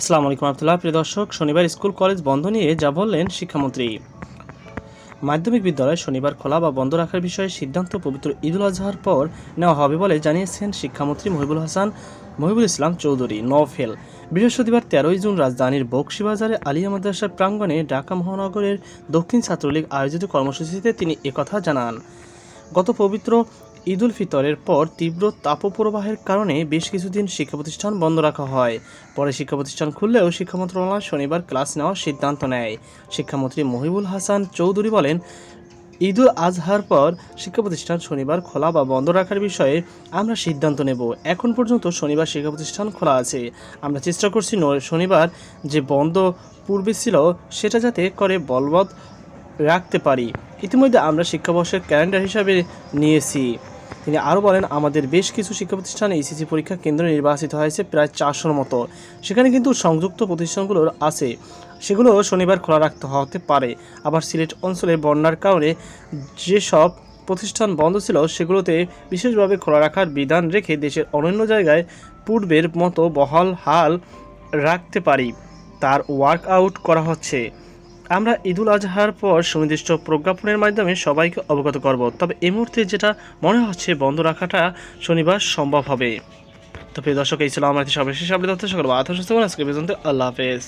আসসালামু আলাইকুম আবদুল্লাহ প্রিয় দর্শক, শনিবার স্কুল, কলেজ বন্ধ নিয়ে যা বললেন শিক্ষামন্ত্রী। মাধ্যমিক বিদ্যালয় শনিবার খোলা বা বন্ধ রাখার বিষয়ে সিদ্ধান্ত পবিত্র ঈদুল আজহার পর নেওয়া হবে বলে জানিয়েছেন শিক্ষামন্ত্রী মহিবুল হাসান মহিবুল ইসলাম চৌধুরী নফেল বৃহস্পতিবার তেরোই জুন রাজধানীর বক্সিবাজারে আলিয়া মাদ্রাসার প্রাঙ্গণে ঢাকা মহানগরের দক্ষিণ ছাত্রলীগ আয়োজিত কর্মসূচিতে তিনি একথা জানান। গত পবিত্র ঈদ উল ফিতরের পর তীব্র তাপপ্রবাহের কারণে বেশ কিছুদিন শিক্ষা প্রতিষ্ঠান বন্ধ রাখা হয়। পরে শিক্ষা প্রতিষ্ঠান খুললেও শিক্ষা মন্ত্রণালয় শনিবার ক্লাস নেওয়ার সিদ্ধান্ত নেয়। শিক্ষামন্ত্রী মহিবুল হাসান চৌধুরী বলেন ঈদ উল আজহার পর শিক্ষা প্রতিষ্ঠান শনিবার খোলা বা বন্ধ রাখার বিষয়ে আমরা সিদ্ধান্ত নেব। এখন পর্যন্ত শনিবার শিক্ষা প্রতিষ্ঠান খোলা আছে। আমরা চেষ্টা করছি শনিবার যে বন্ধ পূর্বে ছিল সেটা যাতে করে বলবৎ রাখতে পারি। ইতিমধ্যে আমরা শিক্ষাবর্ষের ক্যালেন্ডার হিসাবে নিয়েছি। তিনি আরও বলেন, আমাদের বেশ কিছু শিক্ষা প্রতিষ্ঠানে ইসিসি পরীক্ষা কেন্দ্র নির্বাচিত হয়েছে প্রায় চারশোর মতো। সেখানে কিন্তু সংযুক্ত প্রতিষ্ঠানগুলোর আছে। সেগুলো শনিবার খোলা রাখতে হতে পারে। আবার সিলেট অঞ্চলে বন্যার কারণে যেসব প্রতিষ্ঠান বন্ধ ছিল, সেগুলোতে বিশেষভাবে খোলা রাখার বিধান রেখে দেশের অন্যান্য জায়গায় পূর্বের মতো বহাল হাল রাখতে পারি। তার ওয়ার্ক আউট করা হচ্ছে। আমরা ঈদুল আজহার পর সুনির্দিষ্ট প্রজ্ঞাপনের মাধ্যমে সবাইকে অবগত করব। তবে এই মুহূর্তে যেটা মনে হচ্ছে বন্ধ রাখাটা শনিবার সম্ভব হবে। তো প্রিয় দর্শক, এই ছিল আমার সর্বশেষ আপনি তথ্য সকল আল্লাহ হাফেজ।